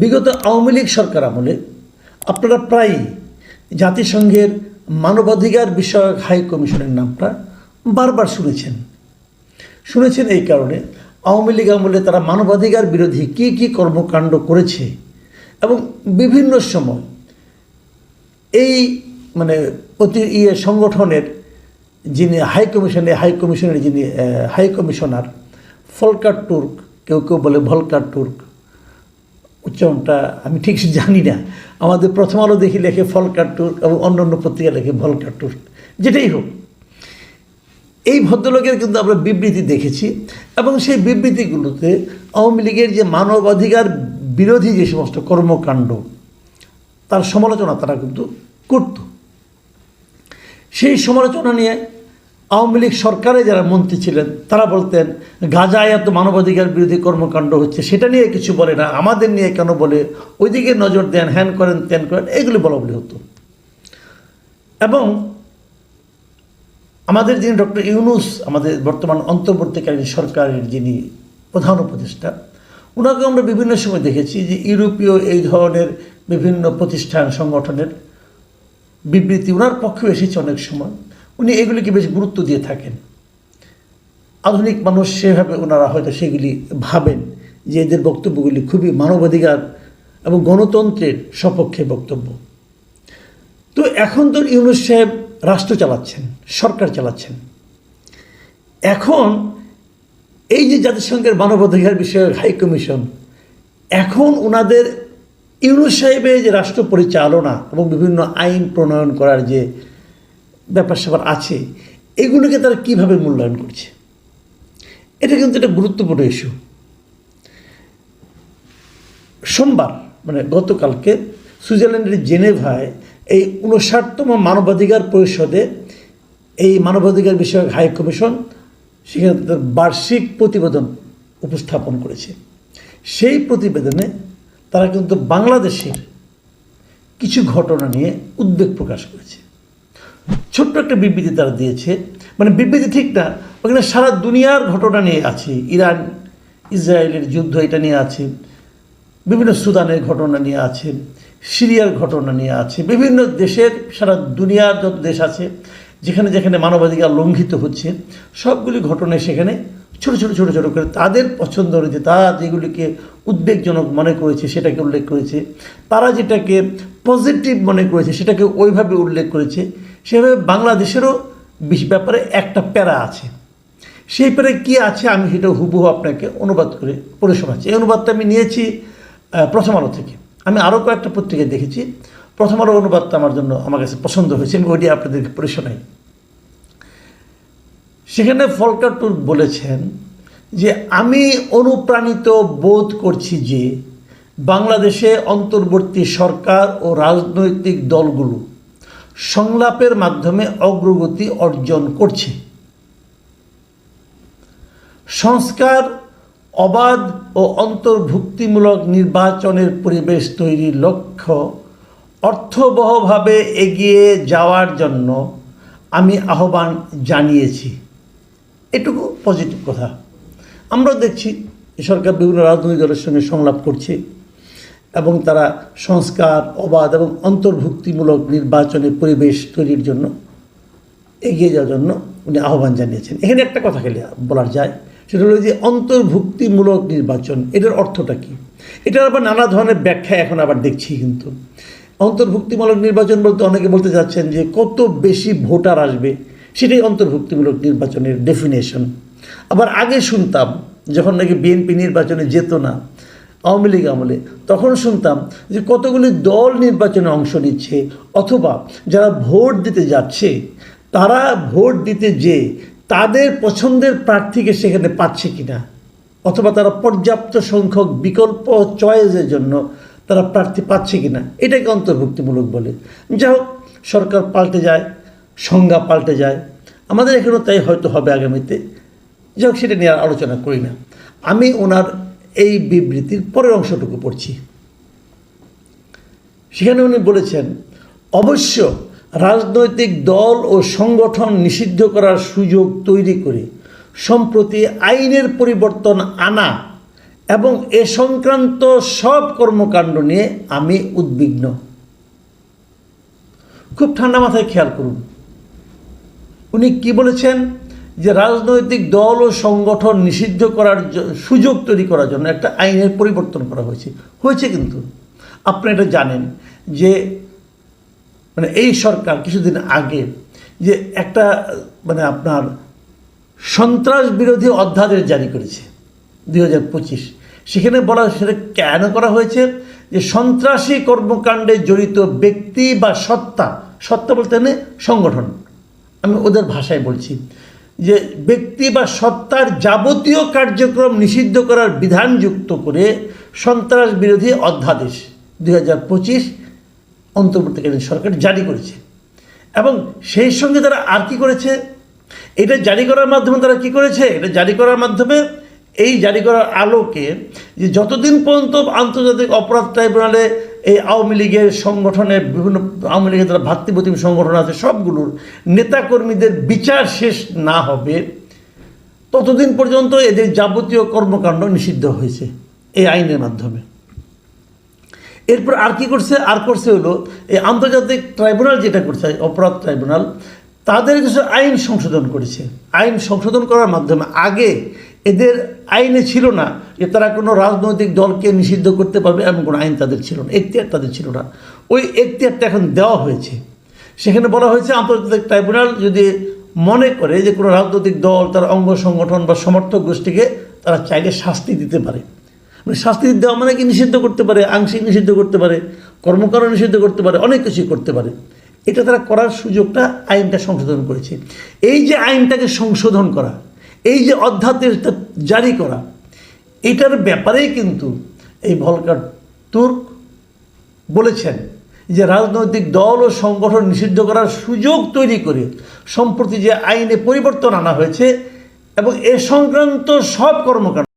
বিগত আওয়ামী লীগ সরকার আমলে আপনারা প্রায়ই জাতিসংঘের মানবাধিকার বিষয়ক হাই কমিশনের নামটা বারবার শুনেছেন। শুনেছেন এই কারণে আওয়ামী লীগ আমলে তারা মানবাধিকার বিরোধী কী কী কর্মকাণ্ড করেছে এবং বিভিন্ন সময় এই মানে প্রতি ইয়ে সংগঠনের যিনি হাই কমিশনে, হাই কমিশনের যিনি হাই কমিশনার ফলকার টুর্ক কেউ কেউ বলে ভলকার টুর্ক উচ্চারণটা আমি ঠিক জানি না। আমাদের প্রথম আলো দেখি লেখে ফল টুর্ক এবং অন্য অন্য পত্রিকা লেখে ভলকার টুর্ক যেটাই হোক। এই ভদ্রলোকের কিন্তু আমরা বিবৃতি দেখেছি, এবং সেই বিবৃতিগুলোতে আওয়ামী লীগের যে মানবাধিকার বিরোধী যে সমস্ত কর্মকাণ্ড, তার সমালোচনা তারা কিন্তু করত। সেই সমালোচনা নিয়ে আওয়ামী লীগ সরকারে যারা মন্ত্রী ছিলেন, তারা বলতেন গাজায় এত মানবাধিকার বিরোধী কর্মকাণ্ড হচ্ছে, সেটা নিয়ে কিছু বলে না, আমাদের নিয়ে কেন বলে? ওইদিকে নজর দেন, হ্যান করেন, ত্যান করেন, এগুলি বলা বলি হতো। এবং আমাদের যিনি ডক্টর ইউনুস, আমাদের বর্তমান অন্তর্বর্তীকালীন সরকারের যিনি প্রধান উপদেষ্টা ওনাকে আমরা বিভিন্ন সময় দেখেছি যে ইউরোপীয় এই ধরনের বিভিন্ন প্রতিষ্ঠান, সংগঠনের বিবৃতি ওনার পক্ষেও এসেছে অনেক সময়। উনি এগুলিকে বেশ গুরুত্ব দিয়ে থাকেন। আধুনিক মানুষ সেভাবে ওনারা হয়তো সেগুলি ভাবেন যে এদের বক্তব্যগুলি খুবই মানবাধিকার এবং গণতন্ত্রের সপক্ষে বক্তব্য। তো এখন তো ইউনুস সাহেব রাষ্ট্র চালাচ্ছেন, সরকার চালাচ্ছেন। এখন এই যে জাতিসংঘের মানবাধিকার বিষয়ক হাই কমিশন, এখন ওনাদের ইউনুস সাহেবের যে রাষ্ট্র পরিচালনা এবং বিভিন্ন আইন প্রণয়ন করার যে ব্যাপার স্যাপার আছে, এগুলোকে তারা কীভাবে মূল্যায়ন করছে? এটা কিন্তু একটা গুরুত্বপূর্ণ ইস্যু সোমবার মানে গতকালকে সুইজারল্যান্ডের জেনেভায় এই উনষাটতম মানবাধিকার পরিষদে এই মানবাধিকার বিষয়ক হাই কমিশন সেখানে তাদের বার্ষিক প্রতিবেদন উপস্থাপন করেছে। সেই প্রতিবেদনে তারা কিন্তু বাংলাদেশের কিছু ঘটনা নিয়ে উদ্বেগ প্রকাশ করেছে। ছোট্ট একটা বিবৃতি তারা দিয়েছে। মানে বিবৃতি ঠিক না, ওখানে সারা দুনিয়ার ঘটনা নিয়ে আছে। ইরান, ইসরায়েলের যুদ্ধ এটা নিয়ে আছে। বিভিন্ন সুদানের ঘটনা নিয়ে আছে। সিরিয়ার ঘটনা নিয়ে আছে। বিভিন্ন দেশের সারা দুনিয়ার যত দেশ আছে, যেখানে যেখানে মানবাধিকার লঙ্ঘিত হচ্ছে, সবগুলি ঘটনায় সেখানে ছোট ছোট ছোট ছোট করে তাদের পছন্দ অনুযায়ী তারা যেগুলিকে উদ্বেগজনক মনে করেছে সেটাকে উল্লেখ করেছে। তারা যেটাকে পজিটিভ মনে করেছে সেটাকে ওইভাবে উল্লেখ করেছে সেভাবে বাংলাদেশেরও বিশ- ব্যাপারে একটা প্যারা আছে। সেই প্যারা কী আছে আমি সেটা হুবহু আপনাকে অনুবাদ করে পড়ে শোনাচ্ছি। এই অনুবাদটা আমি নিয়েছি প্রথম আলো থেকে। আমি আরও কয়েকটা পত্রিকায় দেখেছি। প্রথম আলো অনুবাদটা আমার জন্য আমার কাছে পছন্দ হয়েছে, আমি ওইটি আপনাদেরকে পড়ে শোনাই। সেখানে ফলকার টুর বলেছেন যে, আমি অনুপ্রাণিত বোধ করছি যে, বাংলাদেশে অন্তর্বর্তী সরকার ও রাজনৈতিক দলগুলো সংলাপের মাধ্যমে অগ্রগতি অর্জন করছে। সংস্কার, অবাধ ও অন্তর্ভুক্তিমূলক নির্বাচনের পরিবেশ তৈরির লক্ষ্য অর্থবহভাবে এগিয়ে যাওয়ার জন্য আমি আহ্বান জানিয়েছি। এটুকু পজিটিভ কথা। আমরা দেখছি সরকার বিভিন্ন রাজনৈতিক দলের সঙ্গে সংলাপ করছে। এবং তারা সংস্কার, অবাধ এবং অন্তর্ভুক্তিমূলক নির্বাচনের পরিবেশ তৈরির জন্য এগিয়ে যাওয়ার জন্য উনি আহ্বান জানিয়েছেন। এখানে একটা কথা খেলে বলার যায়, সেটা হলো যে অন্তর্ভুক্তিমূলক নির্বাচন, এটার অর্থটা কী? এটার আবার নানা ধরনের ব্যাখ্যা এখন আবার দেখছি কিন্তু। অন্তর্ভুক্তিমূলক নির্বাচন বলতে অনেকে বলতে চাচ্ছেন যে কত বেশি ভোটার আসবে, সেটাই অন্তর্ভুক্তিমূলক নির্বাচনের ডেফিনেশন আবার আগে শুনতাম, যখন নাকি বিএনপি নির্বাচনে যেত না আওয়ামী লীগ আমলে। তখন শুনতাম যে কতগুলি দল নির্বাচনে অংশ নিচ্ছে, অথবা যারা ভোট দিতে যাচ্ছে, তারা ভোট দিতে যে তাদের পছন্দের প্রার্থীকে সেখানে পাচ্ছে কিনা? অথবা তারা পর্যাপ্ত সংখ্যক বিকল্প চয়েসের জন্য তারা প্রার্থী পাচ্ছে কিনা? এটাকে অন্তর্ভুক্তিমূলক বলে। যাই হোক, সরকার পাল্টে যায়, সংজ্ঞা পাল্টে যায়। আমাদের এখানেও তাই হয়তো হবে আগামীতে। যাই হোক, সেটা নিয়ে আর আলোচনা করি না। আমি ওনার এই বিবৃতির পরের অংশটুকু পড়ছি। সেখানে উনি বলেছেন, অবশ্য রাজনৈতিক দল ও সংগঠন নিষিদ্ধ করার সুযোগ তৈরি করে সম্প্রতি আইনের পরিবর্তন আনা এবং এ সংক্রান্ত সব কর্মকাণ্ড নিয়ে আমি উদ্বিগ্ন। খুব ঠান্ডা মাথায় খেয়াল করুন। উনি কি বলেছেন? যে রাজনৈতিক দল ও সংগঠন নিষিদ্ধ করার সুযোগ তৈরি করার জন্য একটা আইনের পরিবর্তন করা হয়েছে। হয়েছে কিন্তু। আপনি এটা জানেন যে মানে এই সরকার কিছুদিন আগে যে একটা মানে আপনার সন্ত্রাস বিরোধী অধ্যাদেশ জারি করেছে দুই হাজার পঁচিশ। সেখানে বলা সেটা কেন করা হয়েছে? যে সন্ত্রাসী কর্মকাণ্ডে জড়িত ব্যক্তি বা সত্তা সত্তা বলতে সংগঠন। আমি ওদের ভাষায় বলছি। যে ব্যক্তি বা সত্তার যাবতীয় কার্যক্রম নিষিদ্ধ করার বিধান যুক্ত করে সন্ত্রাস বিরোধী অধ্যাদেশ দুই হাজার পঁচিশ অন্তর্বর্তীকালীন সরকার জারি করেছে। এবং সেই সঙ্গে তারা আর কি করেছে? এটা জারি করার মাধ্যমে তারা কি করেছে? এটা জারি করার মাধ্যমে এই জারি করার আলোকে যে যতদিন পর্যন্ত আন্তর্জাতিক অপরাধ ট্রাইব্যুনালে এই আওয়ামী লীগের সংগঠনের বিভিন্ন আওয়ামী লীগের যারা ভাতৃপ্রতিম সংগঠন আছে, সবগুলোর নেতাকর্মীদের বিচার শেষ না হবে, ততদিন পর্যন্ত এদের যাবতীয় কর্মকাণ্ড নিষিদ্ধ হয়েছে এই আইনের মাধ্যমে। এরপর আর কি করছে? আর করছে হলো, এই আন্তর্জাতিক ট্রাইব্যুনাল যেটা করছে, অপরাধ ট্রাইব্যুনাল, তাদের কিছু আইন সংশোধন করেছে। আইন সংশোধন করার মাধ্যমে আগে এদের আইনে ছিল না যে তারা কোনো রাজনৈতিক দলকে নিষিদ্ধ করতে পারবে, এমন কোনো আইন তাদের ছিল না, এখতিয়ার তাদের ছিল না। ওই এখতিয়ারটা এখন দেওয়া হয়েছে। সেখানে বলা হয়েছে আন্তর্জাতিক ট্রাইব্যুনাল যদি মনে করে যে কোনো রাজনৈতিক দল, তার অঙ্গ সংগঠন বা সমর্থক গোষ্ঠীকে তারা চাইলে শাস্তি দিতে পারে। মানে শাস্তি দেওয়া মানে কি? নিষিদ্ধ করতে পারে, আংশিক নিষিদ্ধ করতে পারে, কর্মকাণ্ড নিষিদ্ধ করতে পারে, অনেক কিছুই করতে পারে। এটা তারা করার সুযোগটা আইনটা সংশোধন করেছে। এই যে আইনটাকে সংশোধন করা এই যে অধ্যাদেশটা জারি করা, এটার ব্যাপারেই কিন্তু এই ভলকার তুর্ক বলেছেন যে রাজনৈতিক দল ও সংগঠন নিষিদ্ধ করার সুযোগ তৈরি করে সম্প্রতি যে আইনে পরিবর্তন আনা হয়েছে এবং এ সংক্রান্ত সব কর্মকাণ্ড